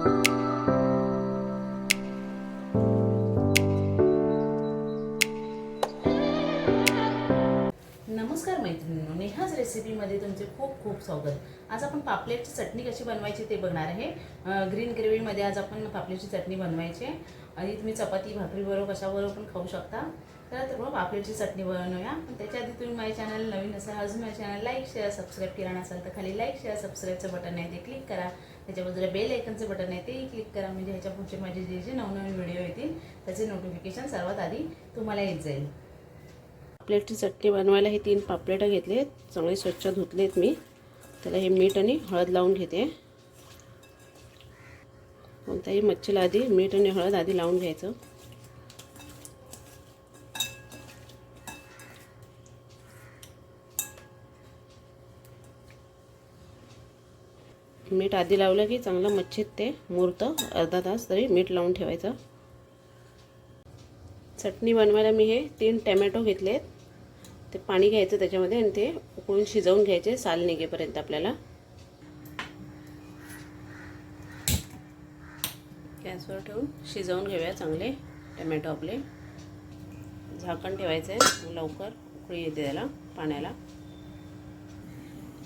नमस्कार मैत्रिणींनो नेहाज रेसिपीमध्ये तुमचे खूप खूप स्वागत. आज आपण पापलेटची चटणी कशी बनवायची ते बघणार आहे. ग्रीन ग्रेव्हीमध्ये आज आपण पापलेटची चटणी बनवायची आहे. आणि तुम्ही चपाती भाकरीबरोबर कशाबरोबर पण खाऊ शकता. तर तर मग पापलेटची चटणी बनवूया. पण त्याच्या आधी तुम्ही माझ्या चॅनल नवीन असाल अजून माझ्या चॅनल लाईक शेअर सबस्क्राईब केला नसाल तर खाली लाईक शेअर सबस्क्राईबचं बटन आहे ते क्लिक करा. त्याच्या बाजूला बेल आयकनचं बटन आहे तेही क्लिक करा. म्हणजे ह्याच्या पुढचे माझे जे जे नवनवीन व्हिडिओ येतील त्याचे नोटिफिकेशन सर्वात आधी तुम्हाला येत जाईल. पापलेटची चटणी बनवायला हे तीन पापलेटं घेतले आहेत. चांगले स्वच्छ धुतलेत मी. त्याला हे मीठ आणि हळद लावून घेते. कोणत्याही मच्छीला आधी मीठ आणि हळद आधी लावून घ्यायचं. मीठ आधी लावलं की चांगलं मच्छीत ते मुरतं. अर्धा तास तरी मीठ लावून ठेवायचं. चटणी बनवायला मी हे तीन टॅमॅटो घेतलेत. ते पाणी घ्यायचं त्याच्यामध्ये आणि ते उकळून शिजवून घ्यायचे साल निघेपर्यंत आपल्याला. गॅसवर ठेवून शिजवून घेऊया चांगले टमॅटो आपले. झाकण ठेवायचं आहे लवकर उकळी येते त्याला पाण्याला.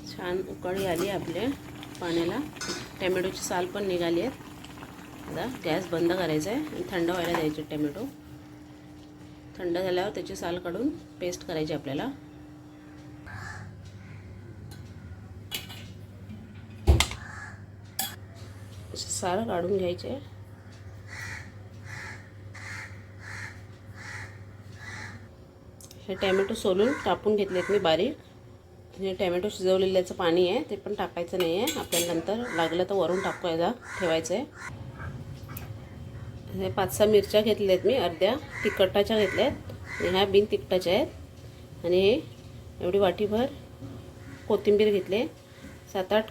छान उकळी आली आपल्या पाण्याला. टॅमॅटोची साल पण निघाली आहेत. आता गॅस बंद करायचा आहे आणि थंड व्हायला द्यायचे टॅमॅटो. थंड झाल्यावर त्याची साल काढून पेस्ट करायची आपल्याला. साल काढून घ्यायचे हे टॅमॅटो सोलून कापून घेतलेत मी बारीक. जे टॅमॅटो शिजवलेल्याचं पाणी आहे ते पण टाकायचं नाही आहे आपल्याला नंतर लागलं तर वरून टाकायला ठेवायचं आहे हे पाच सहा मिरच्या घेतल्या आहेत मी अर्ध्या तिखटाच्या घेतल्या आहेत ह्या बिन तिखटाच्या आहेत. आणि हे एवढी वाटीभर कोथिंबीर घेतले सात आठ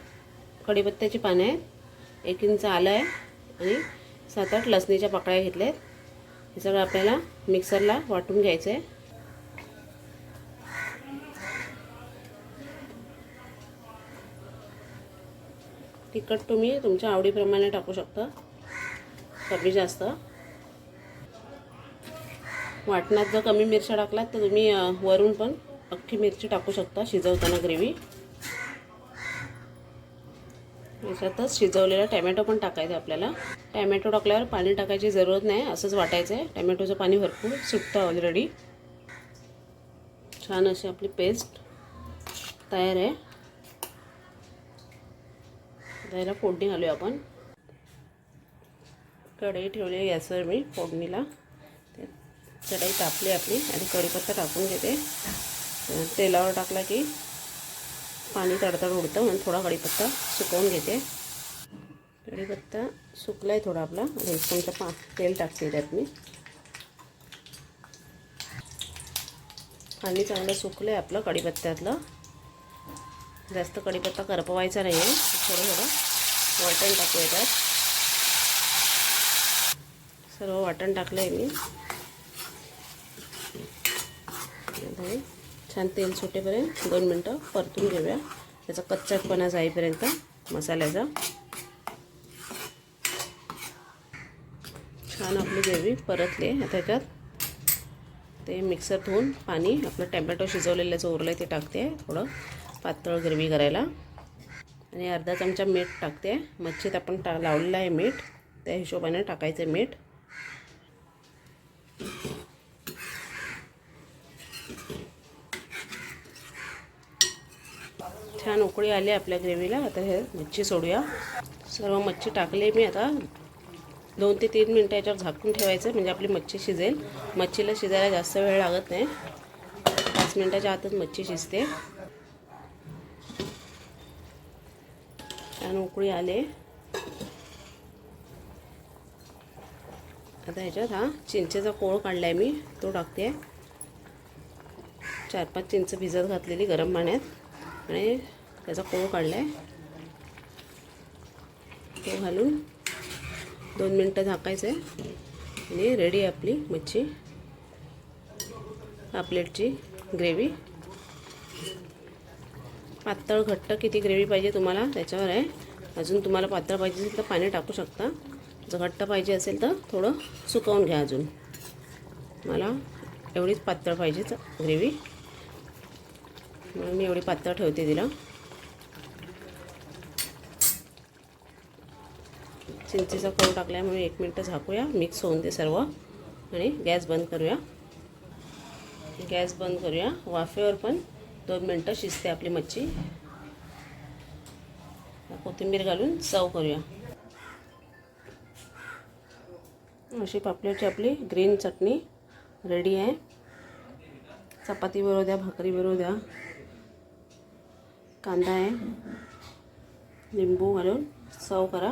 कढीपत्त्याची पानं आहेत. एक इंच आलं आहे. आणि सात आठ लसणीच्या पाकळ्या घेतल्या आहेत हे सगळं आपल्याला मिक्सरला वाटून घ्यायचं आहे तिखट तुम्ही तुमच्या आवडीप्रमाणे टाकू शकता. कमी जास्त. वाटणात जर कमी मिरच्या टाकलात तर तुम्ही वरून पण अख्खी मिरची टाकू शकता शिजवताना ग्रेव्ही. याच्यातच शिजवलेला टॅमॅटो पण टाकायचा आपल्याला. टॅमॅटो टाकल्यावर पाणी टाकायची जरूरत नाही असंच वाटायचं आहे टॅमॅटोचं पाणी भरपूर सुटतं ऑलरेडी छान अशी आपली पेस्ट तयार आहे. त्याला फोडणी घालूया आपण. कढई ठेवली आहे गॅसवर मी फोडणीला. कढई तापली आपली आणि कढीपत्ता टाकून घेते. तेलावर टाकला की पाणी तडतड उडतं म्हणून थोडा कढीपत्ता सुकवून घेते. कढीपत्ता सुकला आहे थोडा आपला. आणि चमचा पा तेल टाकते त्यात मी. पाणी चांगलं सुकलं आहे आपलं कढीपत्त्यातलं. जास्त कढीपत्ता करपवायचा नाही आहे थोडं थोडं वाटण टाकूया त्यात. सर्व वाटण टाकलं आहे मी छान तेल सुटेपर्यंत दोन मिनटं परतून घेऊया. त्याचा कच्चापणा जाईपर्यंत मसाल्याचा. छान आपली ग्रेव्ही परतली आहे. त्याच्यात ते मिक्सर धुवून पाणी आपलं टॅमॅटो शिजवलेल्याचं उरलं आहे ते टाकते. थोडं पातळ ग्रेव्ही करायला. आणि अर्धा चमचा मीठ टाकते. मच्छीत आपण टा लावलेलं आहे मीठ. त्या हिशोबाने टाकायचं मीठ. छान उकळी आली आपल्या ग्रेव्हीला. आता हे मच्छी सोडूया. सर्व मच्छी टाकली मी आता. दोन ते तीन मिनटं याच्यावर झाकून ठेवायचं म्हणजे आपली मच्छी शिजेल. मच्छीला शिजायला जास्त वेळ लागत नाही. पाच मिनटाच्या आतच मच्छी शिजते. छान उकळी आले आता ह्याच्यात हा चिंचेचा कोळ काढला आहे मी तो टाकते चार पाच चिंच भिजत घातलेली गरम पाण्यात आणि त्याचा कोळ काढला आहे तो घालून दोन मिनटं झाकायचं आहे आणि रेडी आहे आपली मच्छी पापलेटची ग्रेव्ही पातळ घट्ट किती ग्रेव्ही पाहिजे तुम्हाला त्याच्यावर आहे. अजून तुम्हाला पातळ पाहिजे असेल तर पाणी टाकू शकता. जर घट्ट पाहिजे असेल तर थोडं सुकवून घ्या अजून. मला एवढीच पातळ पाहिजे ग्रेव्ही म्हणून मी एवढी पातळ ठेवते तिला. चिंचेचा करू टाकला म्हणून एक मिनटं झाकूया मिक्स होऊन ते सर्व. आणि गॅस बंद करूया. गॅस बंद करूया. वाफेवर पण दोन मिनटं शिजते आपली मच्छी. कोथिंबीर घालून सर्व करूया. अशी पापलेटची आपली ग्रीन चटणी रेडी आहे. चपाती बरोबर द्या भाकरी बरोबर द्या. कांदा आहे. लिंबू घालून सर्व करा.